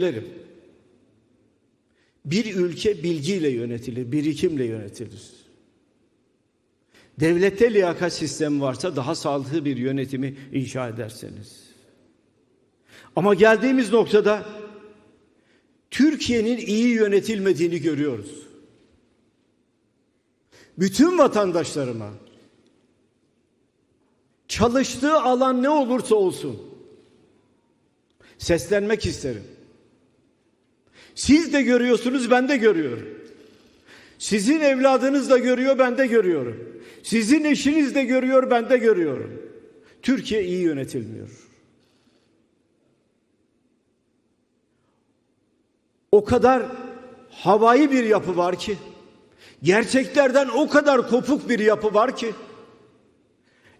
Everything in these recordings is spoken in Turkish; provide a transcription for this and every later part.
Söylerim. Bir ülke bilgiyle yönetilir, birikimle yönetilir. Devlette liyakat sistemi varsa daha sağlıklı bir yönetimi inşa ederseniz. Ama geldiğimiz noktada Türkiye'nin iyi yönetilmediğini görüyoruz. Bütün vatandaşlarıma çalıştığı alan ne olursa olsun seslenmek isterim. Siz de görüyorsunuz, ben de görüyorum. Sizin evladınız da görüyor, ben de görüyorum. Sizin eşiniz de görüyor, ben de görüyorum. Türkiye iyi yönetilmiyor. O kadar havai bir yapı var ki, gerçeklerden o kadar kopuk bir yapı var ki,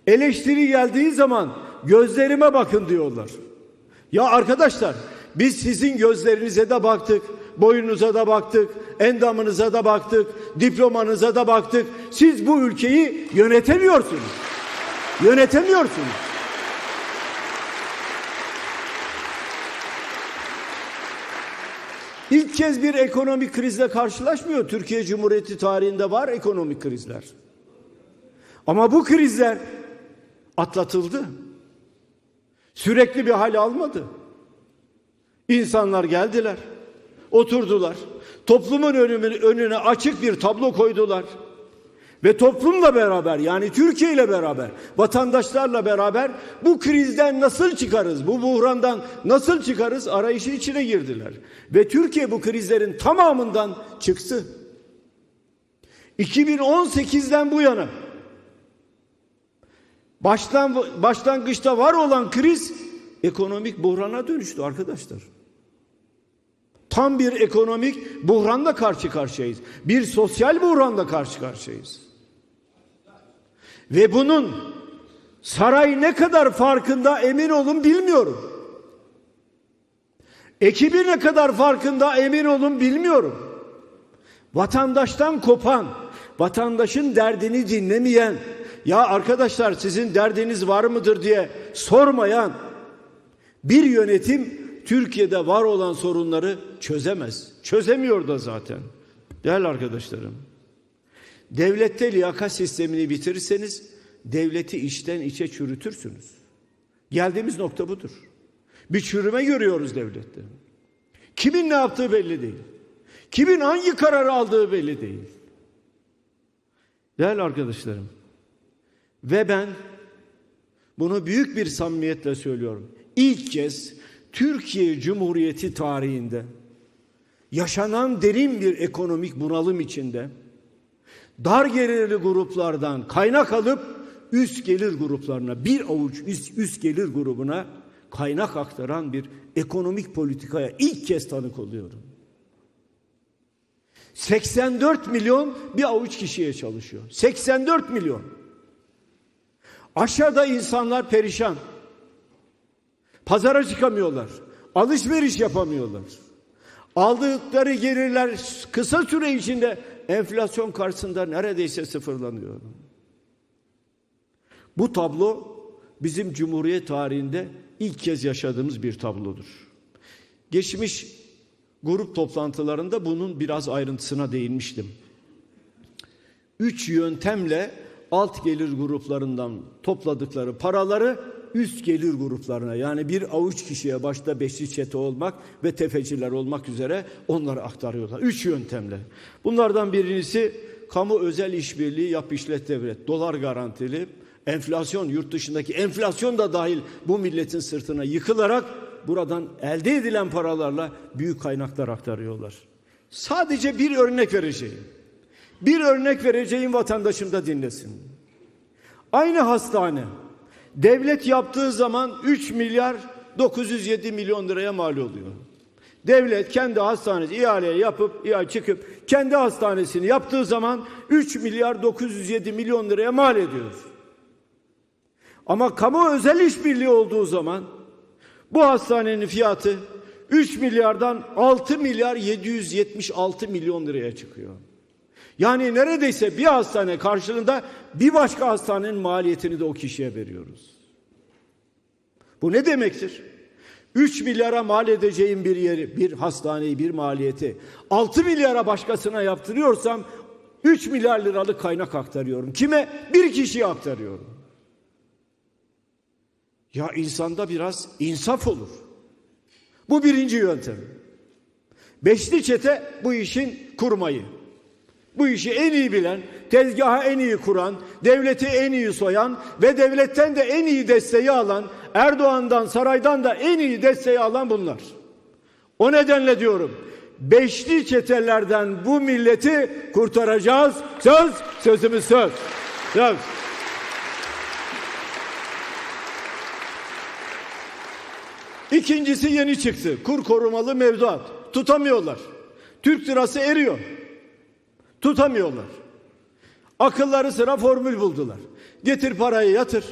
eleştiri geldiği zaman gözlerime bakın diyorlar. Ya arkadaşlar biz sizin gözlerinize de baktık, boyunuza da baktık, endamınıza da baktık, diplomanıza da baktık. Siz bu ülkeyi yönetemiyorsunuz. Yönetemiyorsunuz. İlk kez bir ekonomik krizle karşılaşmıyor. Türkiye Cumhuriyeti tarihinde var ekonomik krizler. Ama bu krizler atlatıldı. Sürekli bir hal almadı. İnsanlar geldiler, oturdular. Toplumun önüne, önüne açık bir tablo koydular. Ve toplumla beraber yani Türkiye ile beraber, vatandaşlarla beraber bu krizden nasıl çıkarız, bu buhrandan nasıl çıkarız arayışı içine girdiler. Ve Türkiye bu krizlerin tamamından çıktı. 2018'den bu yana başlangıçta var olan kriz ekonomik buhrana dönüştü arkadaşlar. Tam bir ekonomik buhranla karşı karşıyayız. Bir sosyal buhranla karşı karşıyayız. Ve bunun saray ne kadar farkında emin olun bilmiyorum. Ekibi ne kadar farkında emin olun bilmiyorum. Vatandaştan kopan, vatandaşın derdini dinlemeyen, ya arkadaşlar sizin derdiniz var mıdır diye sormayan bir yönetim Türkiye'de var olan sorunları çözemez. Çözemiyor da zaten. Değerli arkadaşlarım. Devlette liyakat sistemini bitirirseniz devleti içten içe çürütürsünüz. Geldiğimiz nokta budur. Bir çürüme görüyoruz devlette. Kimin ne yaptığı belli değil. Kimin hangi kararı aldığı belli değil. Değerli arkadaşlarım. Ve ben bunu büyük bir samimiyetle söylüyorum. İlk kez Türkiye Cumhuriyeti tarihinde yaşanan derin bir ekonomik bunalım içinde dar gelirli gruplardan kaynak alıp üst gelir gruplarına bir avuç üst, üst gelir grubuna kaynak aktaran bir ekonomik politikaya ilk kez tanık oluyorum. 84 milyon bir avuç kişiye çalışıyor. 84 milyon. Aşağıda insanlar perişan. Pazara çıkamıyorlar. Alışveriş yapamıyorlar. Aldıkları gelirler kısa süre içinde enflasyon karşısında neredeyse sıfırlanıyor. Bu tablo bizim Cumhuriyet tarihinde ilk kez yaşadığımız bir tablodur. Geçmiş grup toplantılarında bunun biraz ayrıntısına değinmiştim. Üç yöntemle alt gelir gruplarından topladıkları paraları üst gelir gruplarına yani bir avuç kişiye başta beşli çete olmak ve tefeciler olmak üzere onları aktarıyorlar. Üç yöntemle. Bunlardan birincisi kamu özel işbirliği yap işlet devlet. Dolar garantili enflasyon yurt dışındaki enflasyon da dahil bu milletin sırtına yıkılarak buradan elde edilen paralarla büyük kaynaklar aktarıyorlar. Sadece bir örnek vereceğim. Bir örnek vereceğim vatandaşım da dinlesin. Aynı hastane devlet yaptığı zaman 3 milyar 907 milyon liraya mal oluyor. Devlet kendi hastanesi ihaleye yapıp ihale çıkıp kendi hastanesini yaptığı zaman 3 milyar 907 milyon liraya mal ediyor. Ama kamu özel işbirliği olduğu zaman bu hastanenin fiyatı 3 milyardan 6 milyar 776 milyon liraya çıkıyor. Yani neredeyse bir hastane karşılığında bir başka hastanenin maliyetini de o kişiye veriyoruz. Bu ne demektir? 3 milyara mal edeceğim bir yeri, bir hastaneyi, bir maliyeti 6 milyara başkasına yaptırıyorsam 3 milyar liralık kaynak aktarıyorum. Kime? Bir kişiye aktarıyorum. Ya insanda biraz insaf olur. Bu birinci yöntem. Beşli çete bu işin kurmayı. Bu işi en iyi bilen, tezgahı en iyi kuran, devleti en iyi soyan ve devletten de en iyi desteği alan, Erdoğan'dan, saraydan da en iyi desteği alan bunlar. O nedenle diyorum, beşli çetelerden bu milleti kurtaracağız. Söz, sözümüz söz. Söz. İkincisi yeni çıktı. Kur korumalı mevduat. Tutamıyorlar. Türk lirası eriyor. Tutamıyorlar. Akılları sıra formül buldular. Getir parayı yatır.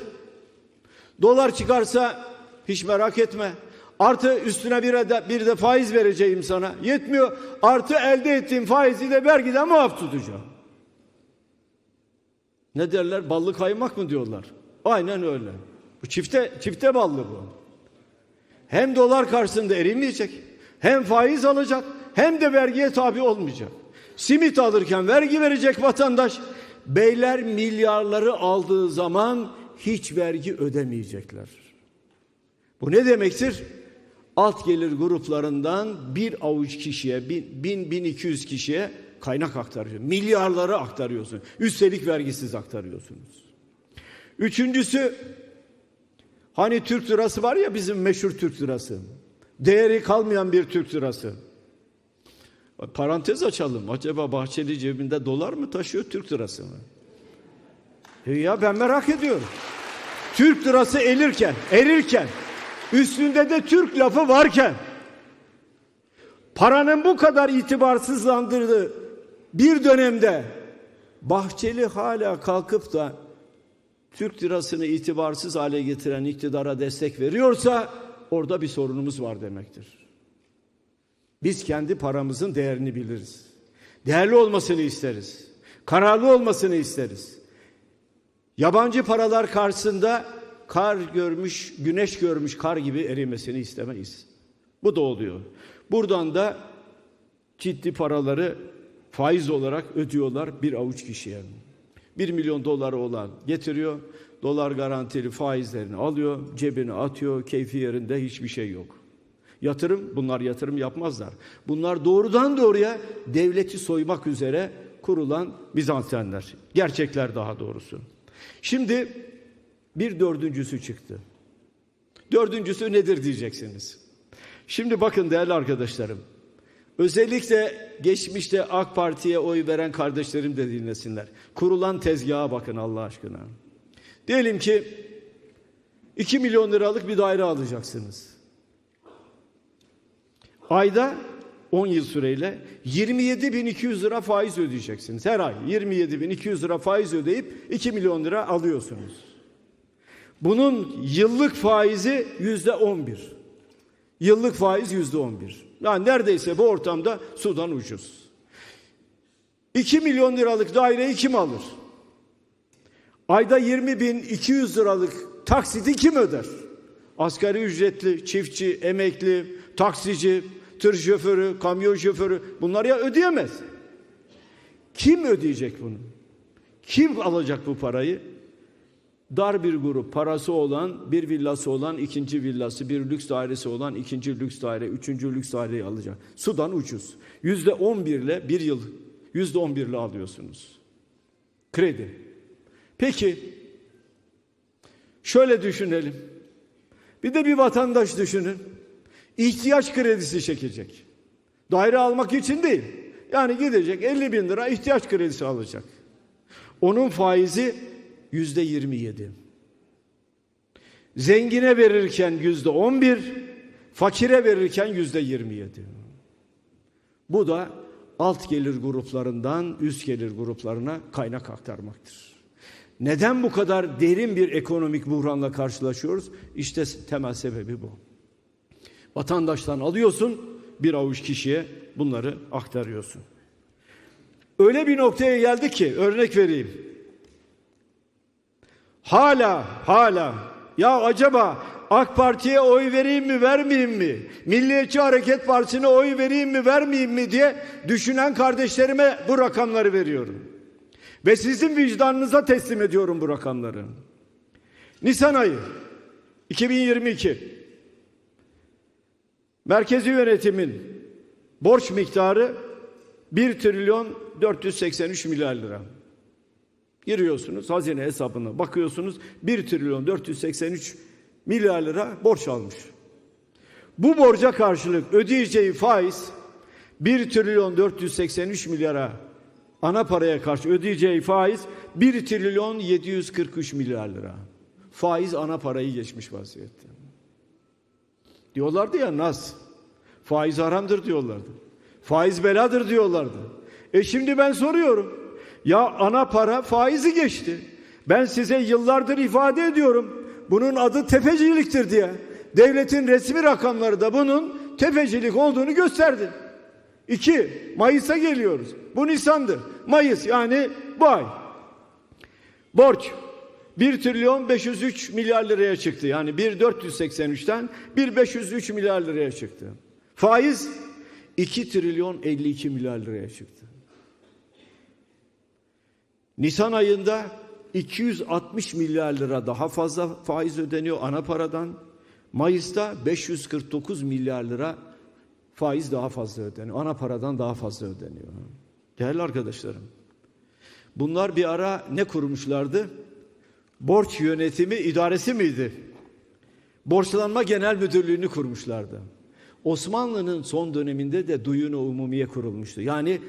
Dolar çıkarsa hiç merak etme. Artı üstüne bir de, bir de faiz vereceğim sana. Yetmiyor. Artı elde ettiğim faizi de vergiden muaf tutacağım. Ne derler? Ballı kaymak mı diyorlar? Aynen öyle. Bu çifte çifte ballı bu. Hem dolar karşısında erimeyecek, hem faiz alacak, hem de vergiye tabi olmayacak. Simit alırken vergi verecek vatandaş. Beyler milyarları aldığı zaman hiç vergi ödemeyecekler. Bu ne demektir? Alt gelir gruplarından bir avuç kişiye, bin, bin, bin iki yüz kişiye kaynak aktarıyor. Milyarları aktarıyorsun. Üstelik vergisiz aktarıyorsunuz. Üçüncüsü, hani Türk lirası var ya bizim meşhur Türk lirası. Değeri kalmayan bir Türk lirası. Parantez açalım. Acaba Bahçeli cebinde dolar mı taşıyor, Türk lirası mı? E ya ben merak ediyorum. Türk lirası elirken, erirken, üstünde de Türk lafı varken, paranın bu kadar itibarsızlandırdığı bir dönemde Bahçeli hala kalkıp da Türk lirasını itibarsız hale getiren iktidara destek veriyorsa orada bir sorunumuz var demektir. Biz kendi paramızın değerini biliriz. Değerli olmasını isteriz. Kararlı olmasını isteriz. Yabancı paralar karşısında kar görmüş, güneş görmüş kar gibi erimesini istemeyiz. Bu da oluyor. Buradan da ciddi paraları faiz olarak ödüyorlar bir avuç kişiye. Bir milyon doları olan getiriyor, dolar garantili faizlerini alıyor, cebine atıyor, keyfi yerinde hiçbir şey yok. Yatırım, bunlar yatırım yapmazlar. Bunlar doğrudan doğruya devleti soymak üzere kurulan Bizansenler. Gerçekler daha doğrusu. Şimdi bir dördüncüsü çıktı. Dördüncüsü nedir diyeceksiniz. Şimdi bakın değerli arkadaşlarım. Özellikle geçmişte AK Parti'ye oy veren kardeşlerim de dinlesinler. Kurulan tezgaha bakın Allah aşkına. Diyelim ki 2 milyon liralık bir daire alacaksınız. Ayda 10 yıl süreyle 27.200 lira faiz ödeyeceksiniz. Her ay 27.200 lira faiz ödeyip 2 milyon lira alıyorsunuz. Bunun yıllık faizi yüzde 11. Yıllık faiz yüzde 11. Yani neredeyse bu ortamda sudan ucuz. 2 milyon liralık daireyi kim alır? Ayda 20.200 liralık taksiti kim öder? Asgari ücretli, çiftçi, emekli, taksici, tır şoförü, kamyon şoförü bunlar ya ödeyemez. Kim ödeyecek bunu? Kim alacak bu parayı? Dar bir grup parası olan, bir villası olan, ikinci villası, bir lüks dairesi olan, ikinci lüks daire, üçüncü lüks daireyi alacak. Sudan ucuz. Yüzde on birle bir yıl, yüzde on birle alıyorsunuz. Kredi. Peki, şöyle düşünelim. Bir de bir vatandaş düşünün. İhtiyaç kredisi çekecek. Daire almak için değil. Yani gidecek 50 bin lira ihtiyaç kredisi alacak. Onun faizi yüzde 27. Zengine verirken yüzde 11, fakire verirken yüzde 27. Bu da alt gelir gruplarından üst gelir gruplarına kaynak aktarmaktır. Neden bu kadar derin bir ekonomik buhranla karşılaşıyoruz? İşte temel sebebi bu. Vatandaştan alıyorsun, bir avuç kişiye bunları aktarıyorsun. Öyle bir noktaya geldi ki örnek vereyim. Hala hala ya acaba AK Parti'ye oy vereyim mi vermeyeyim mi? Milliyetçi Hareket Partisi'ne oy vereyim mi vermeyeyim mi diye düşünen kardeşlerime bu rakamları veriyorum. Ve sizin vicdanınıza teslim ediyorum bu rakamları. Nisan ayı 2022 Merkezi yönetimin borç miktarı 1 trilyon 483 milyar lira. Giriyorsunuz hazine hesabına bakıyorsunuz 1 trilyon 483 milyar lira borç almış. Bu borca karşılık ödeyeceği faiz 1 trilyon 483 milyara ana paraya karşı ödeyeceği faiz 1 trilyon 743 milyar lira. Faiz ana parayı geçmiş vaziyette. Diyorlardı ya Nas. Faiz haramdır diyorlardı. Faiz beladır diyorlardı. E şimdi ben soruyorum. Ya ana para faizi geçti. Ben size yıllardır ifade ediyorum. Bunun adı tefeciliktir diye. Devletin resmi rakamları da bunun tefecilik olduğunu gösterdi. İki, Mayıs'a geliyoruz. Bu Nisan'dır. Mayıs yani bu ay. Borç 1 trilyon 503 milyar liraya çıktı. Yani 1.483'ten 1.503 milyar liraya çıktı. Faiz 2 trilyon 52 milyar liraya çıktı. Nisan ayında 260 milyar lira daha fazla faiz ödeniyor ana paradan. Mayıs'ta 549 milyar lira faiz daha fazla ödeniyor. Ana paradan daha fazla ödeniyor. Değerli arkadaşlarım. Bunlar bir ara ne kurmuşlardı? Borç yönetimi idaresi miydi? Borçlanma Genel Müdürlüğü'nü kurmuşlardı. Osmanlı'nın son döneminde de Duyun-u Umumiye kurulmuştu. Yani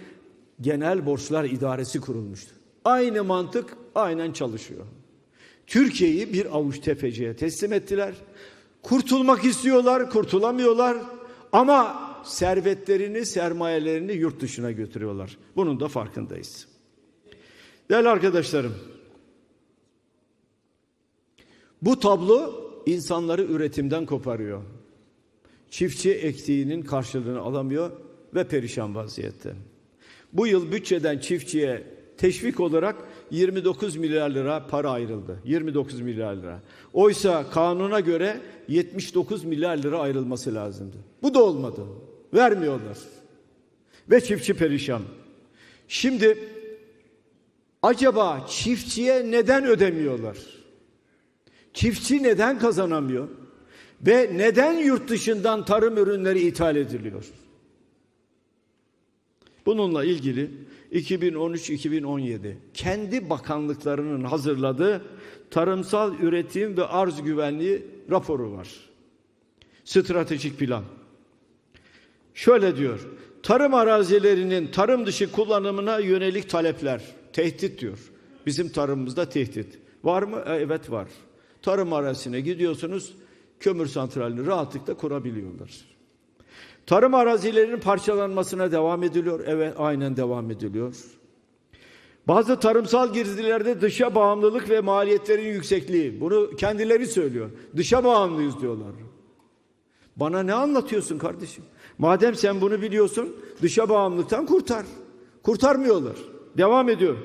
Genel Borçlar İdaresi kurulmuştu. Aynı mantık aynen çalışıyor. Türkiye'yi bir avuç tefeciye teslim ettiler. Kurtulmak istiyorlar, kurtulamıyorlar. Ama servetlerini, sermayelerini yurt dışına götürüyorlar. Bunun da farkındayız. Değerli arkadaşlarım, bu tablo insanları üretimden koparıyor. Çiftçi ektiğinin karşılığını alamıyor ve perişan vaziyette. Bu yıl bütçeden çiftçiye teşvik olarak 29 milyar lira para ayrıldı. 29 milyar lira. Oysa kanuna göre 79 milyar lira ayrılması lazımdı. Bu da olmadı. Vermiyorlar. Ve çiftçi perişan. Şimdi acaba çiftçiye neden ödemiyorlar? Çiftçi neden kazanamıyor? Ve neden yurt dışından tarım ürünleri ithal ediliyor? Bununla ilgili 2013-2017 kendi bakanlıklarının hazırladığı tarımsal üretim ve arz güvenliği raporu var. Stratejik plan. Şöyle diyor. Tarım arazilerinin tarım dışı kullanımına yönelik talepler. Tehdit diyor. Bizim tarımımızda tehdit. Var mı? E, evet var. Tarım arazisine gidiyorsunuz, kömür santralini rahatlıkla kurabiliyorlar. Tarım arazilerinin parçalanmasına devam ediliyor. Evet, aynen devam ediliyor. Bazı tarımsal girdilerde dışa bağımlılık ve maliyetlerin yüksekliği. Bunu kendileri söylüyor. Dışa bağımlıyız diyorlar. Bana ne anlatıyorsun kardeşim? Madem sen bunu biliyorsun, dışa bağımlılıktan kurtar. Kurtarmıyorlar. Devam ediyor.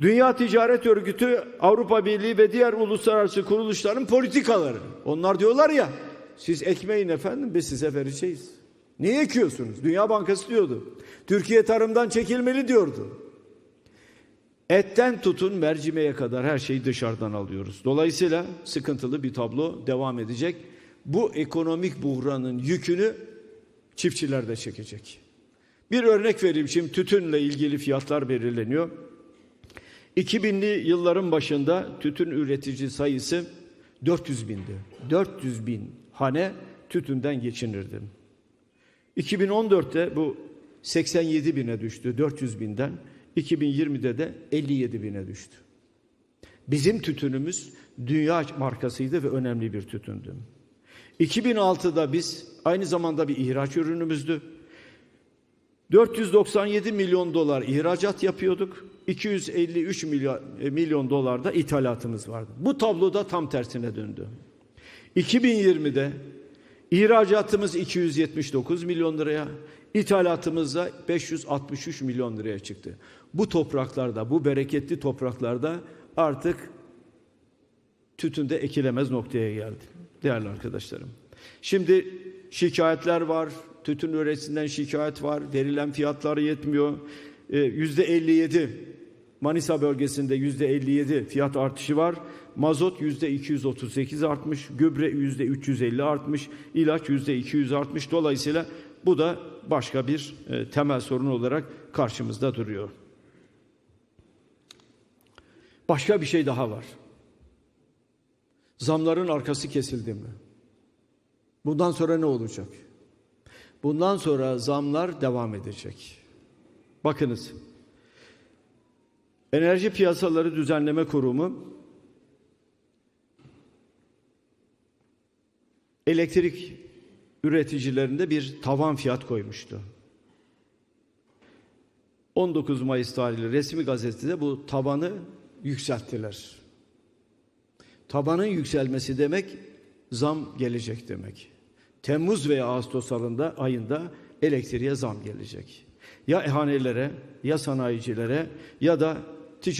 Dünya Ticaret Örgütü, Avrupa Birliği ve diğer uluslararası kuruluşların politikaları. Onlar diyorlar ya, siz ekmeyin efendim, biz size vereceğiz. Niye ekiyorsunuz? Dünya Bankası diyordu. Türkiye tarımdan çekilmeli diyordu. Etten tutun mercimeğe kadar her şeyi dışarıdan alıyoruz. Dolayısıyla sıkıntılı bir tablo devam edecek. Bu ekonomik buhranın yükünü çiftçiler de çekecek. Bir örnek vereyim şimdi tütünle ilgili fiyatlar belirleniyor. 2000'li yılların başında tütün üretici sayısı 400 bindi. 400 bin hane tütünden geçinirdi. 2014'te bu 87 bine düştü 400 binden. 2020'de de 57 bine düştü. Bizim tütünümüz dünya markasıydı ve önemli bir tütündü. 2006'da biz aynı zamanda bir ihraç ürünümüzdü. 497 milyon dolar ihracat yapıyorduk. 253 milyon, e, milyon dolar da ithalatımız vardı. Bu tabloda tam tersine döndü. 2020'de ihracatımız 279 milyon liraya, ithalatımız da 563 milyon liraya çıktı. Bu topraklarda, bu bereketli topraklarda artık tütünde ekilemez noktaya geldi. değerli arkadaşlarım. Şimdi şikayetler var, tütün üretisinden şikayet var, verilen fiyatlar yetmiyor. Ee, Yüzde 57 Manisa bölgesinde yüzde 57 fiyat artışı var. Mazot yüzde 238 artmış, gübre yüzde 350 artmış, ilaç yüzde 200 artmış. Dolayısıyla bu da başka bir e, temel sorun olarak karşımızda duruyor. Başka bir şey daha var. Zamların arkası kesildi mi? Bundan sonra ne olacak? Bundan sonra zamlar devam edecek. Bakınız. Enerji Piyasaları Düzenleme Kurumu elektrik üreticilerinde bir tavan fiyat koymuştu. 19 Mayıs tarihli resmi gazetede bu tabanı yükselttiler. Tabanın yükselmesi demek zam gelecek demek. Temmuz veya Ağustos ayında, ayında elektriğe zam gelecek. Ya hanelere, ya sanayicilere ya da